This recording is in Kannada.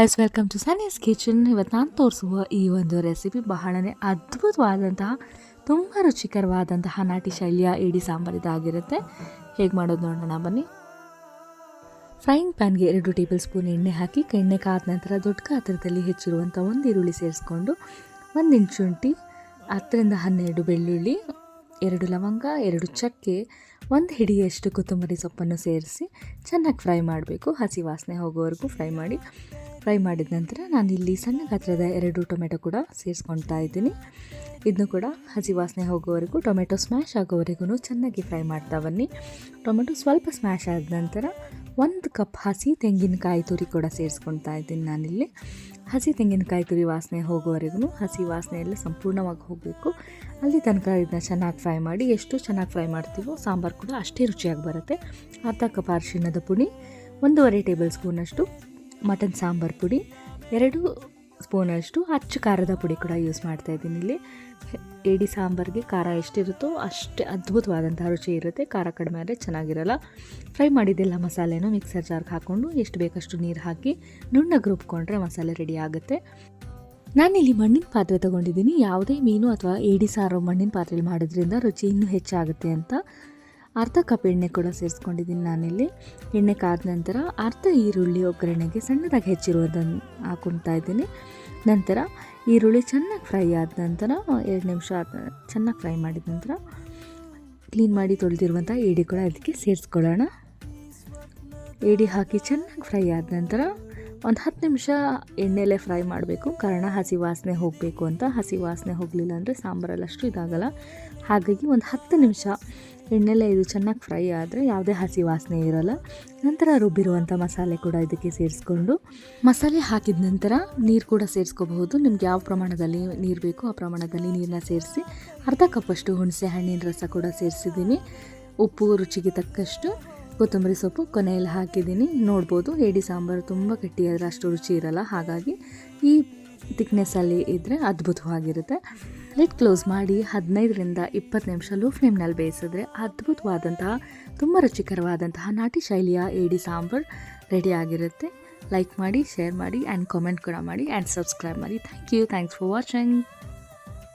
Yes, welcome to Sunny's kitchen. ಇವತ್ತು ನಾನು ತೋರಿಸುವ ಈ ಒಂದು ರೆಸಿಪಿ ಬಹಳನೇ ಅದ್ಭುತವಾದಂತಹ, ತುಂಬ ರುಚಿಕರವಾದಂತಹ ನಾಟಿ ಶೈಲಿಯ ಇಡೀ ಸಾಂಬಾರಿದಾಗಿರುತ್ತೆ ಹೇಗೆ ಮಾಡೋದು ನೋಡೋಣ, ಬನ್ನಿ. ಫ್ರೈಯಿಂಗ್ ಪ್ಯಾನ್ಗೆ ಎರಡು ಟೇಬಲ್ ಸ್ಪೂನ್ ಎಣ್ಣೆ ಹಾಕಿ, ಎಣ್ಣೆ ಕಾದ ನಂತರ ದೊಡ್ಡ ಗಾತ್ರದಲ್ಲಿ ಹೆಚ್ಚಿರುವಂಥ ಒಂದು ಈರುಳ್ಳಿ ಸೇರಿಸ್ಕೊಂಡು, ಒಂದು ಇಂಚು ಶುಂಠಿ, ಹತ್ತರಿಂದ ಹನ್ನೆರಡು ಬೆಳ್ಳುಳ್ಳಿ, ಎರಡು ಲವಂಗ, ಎರಡು ಚಕ್ಕೆ ಒಂದು ಹಿಡಿಯಷ್ಟು ಕೊತ್ತಂಬರಿ ಸೊಪ್ಪನ್ನು ಸೇರಿಸಿ ಚೆನ್ನಾಗಿ ಫ್ರೈ ಮಾಡಬೇಕು. ಹಸಿ ವಾಸನೆ ಹೋಗೋವರೆಗೂ ಫ್ರೈ ಮಾಡಿ. ಫ್ರೈ ಮಾಡಿದ ನಂತರ ನಾನಿಲ್ಲಿ ಸಣ್ಣ ಗಾತ್ರದ ಎರಡು ಟೊಮೆಟೊ ಕೂಡ ಸೇರಿಸ್ಕೊಳ್ತಾ ಇದ್ದೀನಿ. ಇದನ್ನು ಕೂಡ ಹಸಿ ವಾಸನೆ ಹೋಗೋವರೆಗೂ ಟೊಮೆಟೊ ಸ್ಮ್ಯಾಶ್ ಆಗೋವರೆಗೂ ಚೆನ್ನಾಗಿ ಫ್ರೈ ಮಾಡ್ತಾ ಬನ್ನಿ. ಟೊಮೆಟೊ ಸ್ವಲ್ಪ ಸ್ಮ್ಯಾಶ್ ಆದ ನಂತರ ಒಂದು ಕಪ್ ಹಸಿ ತೆಂಗಿನಕಾಯಿ ತುರಿ ಕೂಡ ಸೇರಿಸ್ಕೊಳ್ತಾ ಇದ್ದೀನಿ ನಾನಿಲ್ಲಿ. ಹಸಿ ತೆಂಗಿನಕಾಯಿ ತುರಿ ವಾಸನೆ ಹೋಗೋವರೆಗೂ ಹಸಿ ವಾಸನೆ ಎಲ್ಲ ಸಂಪೂರ್ಣವಾಗಿ ಹೋಗಬೇಕು. ಅಲ್ಲಿ ತನಕ ಇದನ್ನ ಚೆನ್ನಾಗಿ ಫ್ರೈ ಮಾಡಿ, ಎಷ್ಟು ಚೆನ್ನಾಗಿ ಫ್ರೈ ಮಾಡ್ತೀವೋ ಸಾಂಬಾರು ಕೂಡ ಅಷ್ಟೇ ರುಚಿಯಾಗಿ ಬರುತ್ತೆ. ಅರ್ಧ ಕಪ್ ಅರಿಶಿಣದ ಪುಡಿ, ಒಂದೂವರೆ ಟೇಬಲ್ ಸ್ಪೂನಷ್ಟು ಮಟನ್ ಸಾಂಬಾರು ಪುಡಿ, ಎರಡು ಸ್ಪೂನಷ್ಟು ಅಚ್ಚು ಖಾರದ ಪುಡಿ ಕೂಡ ಯೂಸ್ ಮಾಡ್ತಾ ಇದ್ದೀನಿ ಇಲ್ಲಿ. ಏಡಿ ಸಾಂಬಾರಿಗೆ ಖಾರ ಎಷ್ಟಿರುತ್ತೋ ಅಷ್ಟೇ ಅದ್ಭುತವಾದಂಥ ರುಚಿ ಇರುತ್ತೆ. ಖಾರ ಕಡಿಮೆ ಆದರೆ ಚೆನ್ನಾಗಿರಲ್ಲ. ಫ್ರೈ ಮಾಡಿದ್ದೆಲ್ಲ ಮಸಾಲೆನೂ ಮಿಕ್ಸರ್ ಜಾರ್ಗೆ ಹಾಕ್ಕೊಂಡು ಎಷ್ಟು ಬೇಕಷ್ಟು ನೀರು ಹಾಕಿ ನುಣ್ಣಗೆ ರುಬ್ಕೊಂಡ್ರೆ ಮಸಾಲೆ ರೆಡಿ ಆಗುತ್ತೆ. ನಾನಿಲ್ಲಿ ಮಣ್ಣಿನ ಪಾತ್ರೆ ತೊಗೊಂಡಿದ್ದೀನಿ. ಯಾವುದೇ ಮೀನು ಅಥವಾ ಏಡಿ ಸಾರು ಮಣ್ಣಿನ ಪಾತ್ರೆಯಲ್ಲಿ ಮಾಡೋದ್ರಿಂದ ರುಚಿ ಇನ್ನೂ ಹೆಚ್ಚಾಗುತ್ತೆ ಅಂತ ಅರ್ಧ ಕಪ್ ಎಣ್ಣೆ ಕೂಡ ಸೇರಿಸ್ಕೊಂಡಿದ್ದೀನಿ ನಾನಿಲ್ಲಿ. ಎಣ್ಣೆ ಕಾದ ನಂತರ ಅರ್ಧ ಈರುಳ್ಳಿ ಒಗ್ಗರಣೆಗೆ ಸಣ್ಣದಾಗಿ ಹೆಚ್ಚಿರುವುದನ್ನು ಹಾಕೊತಾ ಇದ್ದೀನಿ. ನಂತರ ಈರುಳ್ಳಿ ಚೆನ್ನಾಗಿ ಫ್ರೈ ಆದ ನಂತರ ಎರಡು ನಿಮಿಷ ಚೆನ್ನಾಗಿ ಫ್ರೈ ಮಾಡಿದ ನಂತರ ಕ್ಲೀನ್ ಮಾಡಿ ತೊಳೆದಿರುವಂಥ ಏಡಿ ಕೂಡ ಅದಕ್ಕೆ ಸೇರಿಸ್ಕೊಳ್ಳೋಣ. ಏಡಿ ಹಾಕಿ ಚೆನ್ನಾಗಿ ಫ್ರೈ ಆದ ನಂತರ ಒಂದು ಹತ್ತು ನಿಮಿಷ ಎಣ್ಣೆಲೆ ಫ್ರೈ ಮಾಡಬೇಕು. ಕಾರಣ ಹಸಿ ವಾಸನೆ ಹೋಗಬೇಕು ಅಂತ. ಹಸಿ ವಾಸನೆ ಹೋಗಲಿಲ್ಲ ಅಂದರೆ ಸಾಂಬಾರಲ್ಲಿ, ಅಷ್ಟು ಇದಾಗಲ್ಲ. ಹಾಗಾಗಿ ಒಂದು ಹತ್ತು ನಿಮಿಷ ಎಣ್ಣೆಲೆ ಇದು ಚೆನ್ನಾಗಿ ಫ್ರೈ ಆದರೆ ಯಾವುದೇ ಹಸಿ ವಾಸನೆ ಇರೋಲ್ಲ. ನಂತರ ರುಬ್ಬಿರುವಂಥ ಮಸಾಲೆ ಕೂಡ ಇದಕ್ಕೆ ಸೇರಿಸ್ಕೊಂಡು ಮಸಾಲೆ ಹಾಕಿದ ನಂತರ ನೀರು ಕೂಡ ಸೇರಿಸ್ಕೋಬಹುದು. ನಿಮ್ಗೆ ಯಾವ ಪ್ರಮಾಣದಲ್ಲಿ ನೀರು ಬೇಕೋ ಆ ಪ್ರಮಾಣದಲ್ಲಿ ನೀರನ್ನ ಸೇರಿಸಿ ಅರ್ಧ ಕಪ್ಪಷ್ಟು ಹುಣಸೆ ಹಣ್ಣಿನ ರಸ ಕೂಡ ಸೇರಿಸಿದ್ದೀನಿ. ಉಪ್ಪು ರುಚಿಗೆ ತಕ್ಕಷ್ಟು ಕೊತ್ತಂಬರಿ ಸೊಪ್ಪು ಕೊನೆಯಲ್ಲಿ ಹಾಕಿದ್ದೀನಿ. ನೋಡ್ಬೋದು ಏಡಿ ಸಾಂಬಾರು ತುಂಬ ಗಟ್ಟಿಯಾದರೆ ಅಷ್ಟು ರುಚಿ ಇರಲ್ಲ. ಹಾಗಾಗಿ ಈ ತಿಕ್ನೆಸ್ಸಲ್ಲಿ ಇದ್ದರೆ ಅದ್ಭುತವಾಗಿರುತ್ತೆ. ಲಿಟ್ ಕ್ಲೋಸ್ ಮಾಡಿ ಹದಿನೈದರಿಂದ ಇಪ್ಪತ್ತು ನಿಮಿಷ ಲೋ ಫ್ಲೇಮ್ನಲ್ಲಿ ಬೇಯಿಸಿದ್ರೆ ಅದ್ಭುತವಾದಂತಹ, ತುಂಬ ರುಚಿಕರವಾದಂತಹ ನಾಟಿ ಶೈಲಿಯ ಏಡಿ ಸಾಂಬಾರು ರೆಡಿ ಆಗಿರುತ್ತೆ. ಲೈಕ್ ಮಾಡಿ, ಶೇರ್ ಮಾಡಿ, ಆ್ಯಂಡ್ ಕಾಮೆಂಟ್ ಕೂಡ ಮಾಡಿ, ಆ್ಯಂಡ್ ಸಬ್ಸ್ಕ್ರೈಬ್ ಮಾಡಿ. Thank you. Thanks for watching.